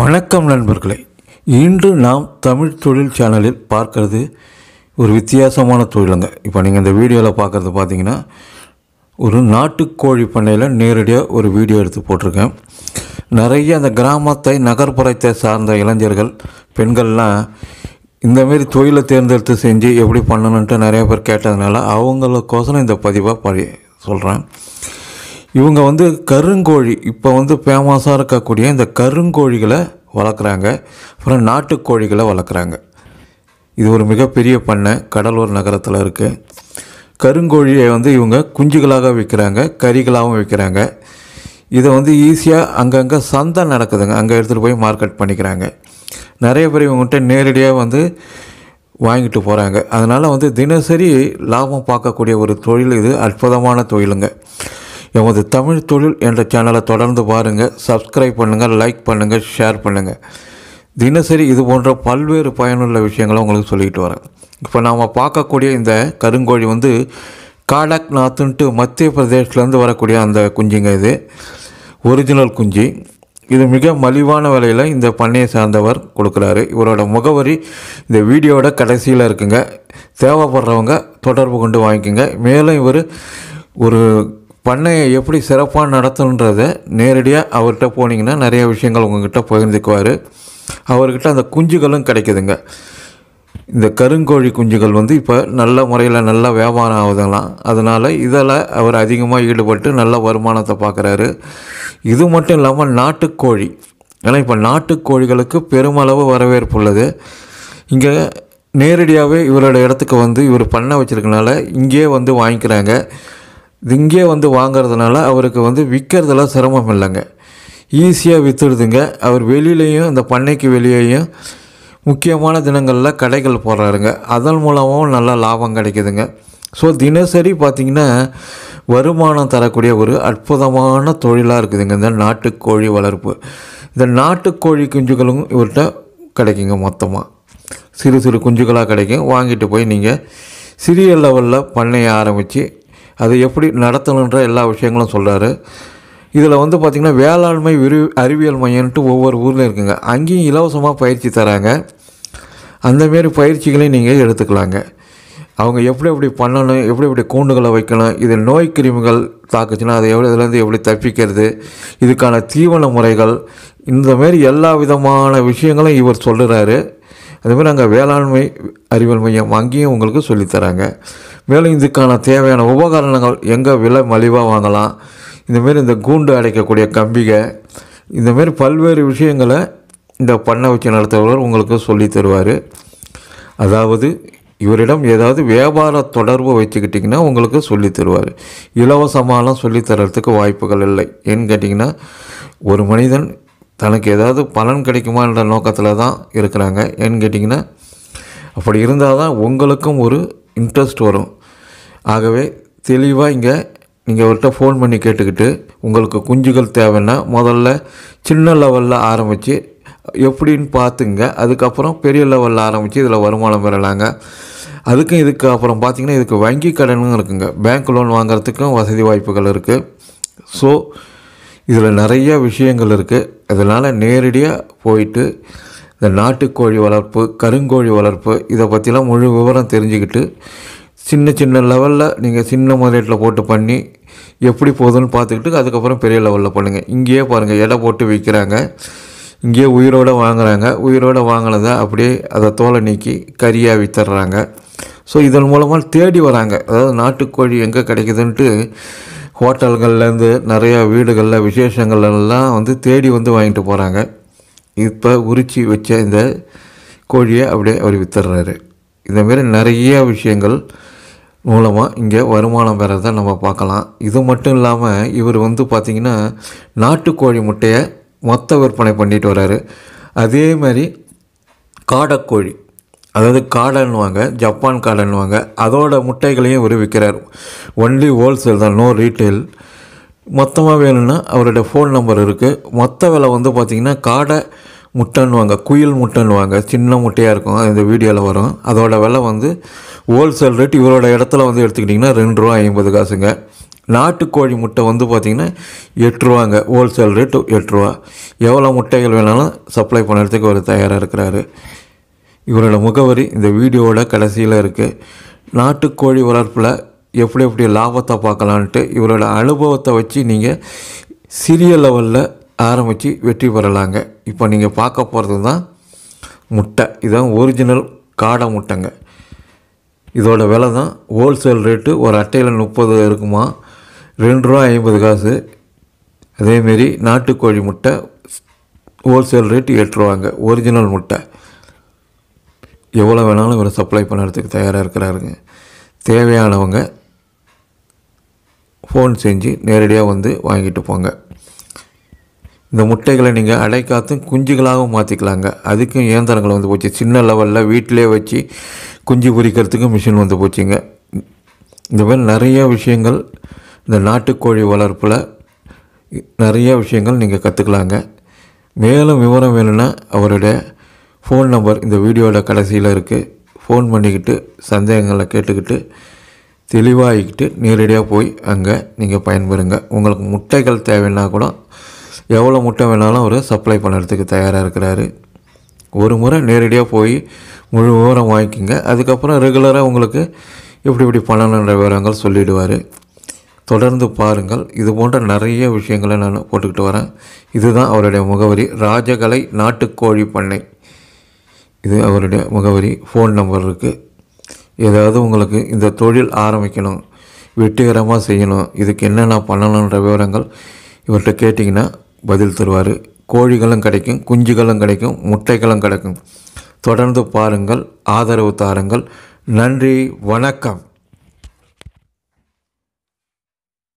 வணக்கம் நண்பர்களே. இன்று நாம் தமிழ் தொழில் சேனலில் பார்க்கறது ஒரு வித்தியாசமான தொழிலுங்க. இப்போ நீங்கள் இந்த வீடியோவில் பார்க்குறது பார்த்தீங்கன்னா ஒரு நாட்டுக்கோழி பண்ணையில் நேரடியாக ஒரு வீடியோ எடுத்து போட்டிருக்கேன். நிறைய அந்த கிராமத்தை நகர்ப்புறத்தை சார்ந்த இளைஞர்கள் பெண்கள்லாம் இந்தமாரி தொழிலை தேர்ந்தெடுத்து செஞ்சு எப்படி பண்ணணுன்ட்டு நிறைய பேர் கேட்டதுனால அவங்களுக்கோசரம் இந்த பதிவாக படி சொல்கிறேன் இவங்க வந்து கருங்கோழி இப்போ வந்து ஃபேமஸாக இருக்கக்கூடிய இந்த கருங்கோழிகளை வளர்க்குறாங்க. அப்புறம் நாட்டுக்கோழிகளை வளர்க்குறாங்க. இது ஒரு மிகப்பெரிய பண்ணை கடலூர் நகரத்தில் இருக்குது கருங்கோழியை வந்து இவங்க குஞ்சுகளாக விற்கிறாங்க கறிகளாகவும் விற்கிறாங்க இதை வந்து ஈஸியாக அங்கங்கே சந்தை நடக்குதுங்க. அங்கே எடுத்துகிட்டு போய் மார்க்கெட் பண்ணிக்கிறாங்க. நிறைய பேர் இவங்ககிட்ட நேரடியாக வந்து வாங்கிட்டு போகிறாங்க அதனால் வந்து தினசரி லாபம் பார்க்கக்கூடிய ஒரு தொழில் இது அற்புதமான தொழிலுங்க. எமது தமிழ் தொழில் என்ற சேனலை தொடர்ந்து பாருங்கள் சப்ஸ்கிரைப் பண்ணுங்கள் லைக் பண்ணுங்கள் ஷேர் பண்ணுங்கள் தினசரி இது போன்ற பல்வேறு பயனுள்ள விஷயங்களை உங்களுக்கு சொல்லிட்டு வரேன். இப்போ நாம் பார்க்கக்கூடிய இந்த கருங்கோழி வந்து காடக் நாத்துன்ட்டு மத்திய பிரதேஷ்லேருந்து வரக்கூடிய அந்த குஞ்சுங்க இது. ஒரிஜினல் குஞ்சு. இது மிக மலிவான விலையில் இந்த பண்ணையை சார்ந்தவர் கொடுக்குறாரு. இவரோட முகவரி இந்த வீடியோவோட கடைசியில் இருக்குங்க. தேவைப்படுறவங்க தொடர்பு கொண்டு வாங்கிக்கோங்க. மேலும் இவர் ஒரு பண்ணையை எப்படி சிறப்பாக நடத்தணுன்றதை நேரடியாக அவர்கிட்ட போனீங்கன்னா நிறைய விஷயங்கள் உங்ககிட்ட பகிர்ந்துக்குவார். அவர்கிட்ட அந்த குஞ்சுகளும் கிடைக்குதுங்க. இந்த கருங்கோழி குஞ்சுகள் வந்து இப்போ நல்ல முறையில் நல்ல வியாபாரம் ஆகுதுங்களாம். அதனால் இதில் அவர் அதிகமாக ஈடுபட்டு நல்ல வருமானத்தை பார்க்குறாரு இது மட்டும் இல்லாமல் நாட்டுக்கோழி. ஏன்னா இப்போ நாட்டுக்கோழிகளுக்கு பெருமளவு வரவேற்பு உள்ளது. இங்கே நேரடியாகவே இவரோட இடத்துக்கு வந்து இவர் பண்ண வச்சுருக்கனால இங்கேயே வந்து வாங்கிக்கிறாங்க. இங்கே வந்து வாங்குறதுனால அவருக்கு வந்து விற்கிறதுல சிரமம் இல்லைங்க. ஈஸியாக விற்றுடுதுங்க அவர் வெளியிலையும் இந்த பண்ணைக்கு வெளியேயும் முக்கியமான தினங்களில் கடைகள் போடுறாருங்க. அதன் மூலமும் நல்ல லாபம் கிடைக்குதுங்க. ஸோ தினசரி பார்த்திங்கன்னா வருமானம் தரக்கூடிய ஒரு அற்புதமான தொழிலாக இருக்குதுங்க. இந்த நாட்டுக்கோழி வளர்ப்பு. இந்த நாட்டுக்கோழி குஞ்சுகளும் இவர்கிட்ட கிடைக்குங்க மொத்தமாக சிறு சிறு குஞ்சுகளாக கிடைக்கும். வாங்கிட்டு போய் நீங்கள் சிறிய லெவலில் பண்ணையை ஆரம்பித்து அதை எப்படி நடத்தணுன்ற எல்லா விஷயங்களும் சொல்கிறாரு இதில் வந்து பார்த்திங்கன்னா வேளாண்மை விரி அறிவியல் மையம்ன்ட்டு ஒவ்வொரு ஊரில் இருக்குங்க. அங்கேயும் இலவசமாக பயிற்சி தராங்க. அந்தமாரி பயிற்சிகளையும் நீங்கள் எடுத்துக்கலாங்க. அவங்க எப்படி எப்படி பண்ணணும் எப்படி எப்படி கூண்டுகளை வைக்கணும் இது நோய் கிருமிகள் தாக்குச்சுன்னா அதை எவ்வளோ இதுலேருந்து எப்படி தப்பிக்கிறது இதுக்கான தீவன முறைகள் இந்தமாரி எல்லா விதமான விஷயங்களும் இவர் சொல்லுறாரு. அதுமாதிரி அங்கே வேளாண்மை அறிவியல் மையம் அங்கேயும் உங்களுக்கு சொல்லித்தராங்க மேலும் இதுக்கான தேவையான உபகரணங்கள் எங்கே விலை மலிவாக வாங்கலாம்? இந்தமாரி இந்த கூண்டு அடைக்கக்கூடிய கம்பிகை இந்தமாரி பல்வேறு விஷயங்களை இந்த பண்ணை வச்சு நடத்துபவர் உங்களுக்கு சொல்லி தருவார். அதாவது இவரிடம் ஏதாவது வியாபார தொடர்பு வச்சுக்கிட்டிங்கன்னா உங்களுக்கு சொல்லி தருவார். இலவசமாகலாம் சொல்லி தரத்துக்கு வாய்ப்புகள் இல்லை. ஏன்னு கேட்டிங்கன்னா ஒரு மனிதன் தனக்கு ஏதாவது பலன் கிடைக்குமான்ற நோக்கத்தில் தான் இருக்கிறாங்க. ஏன்னு கேட்டிங்கன்னா அப்படி இருந்தால் தான் உங்களுக்கும் ஒரு இன்ட்ரெஸ்ட் வரும். ஆகவே தெளிவாக இங்கே நீங்கள் அவர்கிட்ட ஃபோன் பண்ணி கேட்டுக்கிட்டு உங்களுக்கு குஞ்சுகள் தேவைன்னா முதல்ல சின்ன லெவலில் ஆரம்பித்து எப்படின்னு பார்த்துங்க. அதுக்கப்புறம் பெரிய லெவலில் ஆரம்பித்து இதில் வருமானம் பெறலாங்க. அதுக்கும் இதுக்கு அப்புறம் பார்த்திங்கன்னா இதுக்கு வங்கி கடனும் இருக்குங்க. பேங்க் லோன் வாங்குறதுக்கும் வசதி வாய்ப்புகள் இருக்குது ஸோ இதில் நிறைய விஷயங்கள் இருக்குது அதனால் நேரடியாக போயிட்டு இந்த நாட்டுக்கோழி வளர்ப்பு கருங்கோழி வளர்ப்பு இதை பற்றிலாம் முழு விவரம் தெரிஞ்சுக்கிட்டு சின்ன சின்ன லெவலில் நீங்கள் சின்ன முதலீட்டில் போட்டு பண்ணி எப்படி போகுதுன்னு பார்த்துக்கிட்டு அதுக்கப்புறம் பெரிய லெவலில் பண்ணுங்கள் இங்கேயே பாருங்கள் எடை போட்டு விற்கிறாங்க இங்கேயே உயிரோடு வாங்குறாங்க. உயிரோடு வாங்கினதை அப்படியே அதை தோலை நீக்கி கறியாக விற்றுறாங்க ஸோ இதன் மூலமாக தேடி வராங்க. அதாவது நாட்டுக்கோழி எங்கே கிடைக்குதுன்ட்டு ஹோட்டல்கள்லேருந்து நிறையா வீடுகளில் விசேஷங்கள்லாம் வந்து தேடி வந்து வாங்கிட்டு போகிறாங்க இப்போ உரிச்சி வச்ச இந்த கோழியை அப்படியே அவர் வித்துடுறாரு. இந்தமாரி நிறைய விஷயங்கள் மூலமாக இங்கே வருமானம் பெறதை நம்ம பார்க்கலாம். இது மட்டும் இல்லாமல் இவர் வந்து பார்த்திங்கன்னா நாட்டுக்கோழி முட்டையை மொத்த விற்பனை பண்ணிட்டு வர்றாரு. அதே மாதிரி காடைக்கோழி அதாவது காடைன்னுவாங்க ஜப்பான் காடைன்னுவாங்க அதோட முட்டைகளையும் இவர் விற்கிறார் ஒன்லி ஹோல்சேல் தான் நோ ரீட்டைல் மொத்தமாக வேணும்னா அவரோட ஃபோன் நம்பர் இருக்குது மொத்த விலை வந்து பார்த்திங்கன்னா காடை முட்டைன்னுவாங்க குயில் முட்டைன்னுவாங்க சின்ன முட்டையாக இருக்கும். இந்த வீடியோவில் வரும். அதோட விலை வந்து ஹோல்சேல் ரேட் இவரோட இடத்துல வந்து எடுத்துக்கிட்டிங்கன்னா ரெண்டு ரூபா ஐம்பது காசுங்க. நாட்டுக்கோழி முட்டை வந்து பார்த்திங்கன்னா எட்டு ரூபாங்க. ஹோல்சேல் ரேட்டு எட்டு ரூபா. எவ்வளோ முட்டைகள் வேணாலும் சப்ளை பண்ணுறதுக்கு அவர் தயாராக இருக்கிறாரு. இவரோட முகவரி இந்த வீடியோவோட கடைசியில் இருக்குது நாட்டுக்கோழி வளர்ப்பில் எப்படி எப்படி லாபத்தை பார்க்கலான்ட்டு இவரோட அனுபவத்தை வச்சு நீங்கள் சிறிய லெவலில் ஆரம்பித்து வெற்றி பெறலாங்க. இப்போ நீங்கள் பார்க்க போகிறது தான் முட்டை. இதுதான் ஒரிஜினல் காடை முட்டைங்க. இதோட விலை தான் ஹோல்சேல் ரேட்டு ஒரு அட்டையில் முப்பது இருக்குமா? ரெண்டு ரூபா ஐம்பது காசு. அதேமாரி நாட்டுக்கோழி முட்டை ஹோல்சேல் ரேட்டு எட்டு ரூபாங்க. ஒரிஜினல் முட்டை. எவ்வளோ வேணாலும் இவர் சப்ளை பண்ணுறதுக்கு தயாராக இருக்கிறாருங்க. தேவையானவங்க ஃபோன் செஞ்சு நேரடியாக வந்து வாங்கிட்டு போங்க. இந்த முட்டைகளை நீங்கள் அடைக்காத்தும் குஞ்சுகளாகவும் மாற்றிக்கலாங்க அதுக்கும் இயந்திரங்கள் வந்து போச்சு. சின்ன லெவலில் வீட்டிலே வச்சு குஞ்சு பொரிக்கிறதுக்கும் மிஷின் வந்து போச்சுங்க. இந்த மாதிரி நிறைய விஷயங்கள் இந்த நாட்டுக்கோழி வளர்ப்பில் நிறைய விஷயங்கள் நீங்கள் கற்றுக்கலாங்க மேலும் விவரம் வேணும்னா அவருடைய ஃபோன் நம்பர் இந்த வீடியோவில் கடைசியில் இருக்குது ஃபோன் பண்ணிக்கிட்டு சந்தேகங்களை கேட்டுக்கிட்டு தெளிவாகிக்கிட்டு நேரடியாக போய் அங்கே நீங்கள் பயன்பெறுங்க. உங்களுக்கு முட்டைகள் தேவைன்னா கூட எவ்வளோ முட்டை வேணாலும் அவர் சப்ளை பண்ணுறதுக்கு தயாராக இருக்கிறாரு. ஒரு முறை நேரடியாக போய் முழு விவரம் வாங்கிக்கோங்க. அதுக்கப்புறம் ரெகுலராக உங்களுக்கு இப்படி இப்படி பண்ணணுன்ற விவரங்கள் சொல்லிடுவார். தொடர்ந்து பாருங்கள். இது போன்ற நிறைய விஷயங்களை நான் போட்டுக்கிட்டு வரேன். இதுதான் அவருடைய முகவரி. ராஜகலை நாட்டுக்கோழி பண்ணை. இது அவருடைய முகவரி. ஃபோன் நம்பர் இருக்குது ஏதாவது உங்களுக்கு இந்த தொழில் ஆரம்பிக்கணும் வெற்றிகரமாக செய்யணும் இதுக்கு என்னென்ன பண்ணணுன்ற விவரங்கள் இவர்கிட்ட கேட்டிங்கன்னா பதில் தருவார். கோழிகளும் கிடைக்கும் குஞ்சுகளும் கிடைக்கும் முட்டைகளும் கிடைக்கும். தொடர்ந்து பாருங்கள் ஆதரவு தாருங்கள். நன்றி வணக்கம்.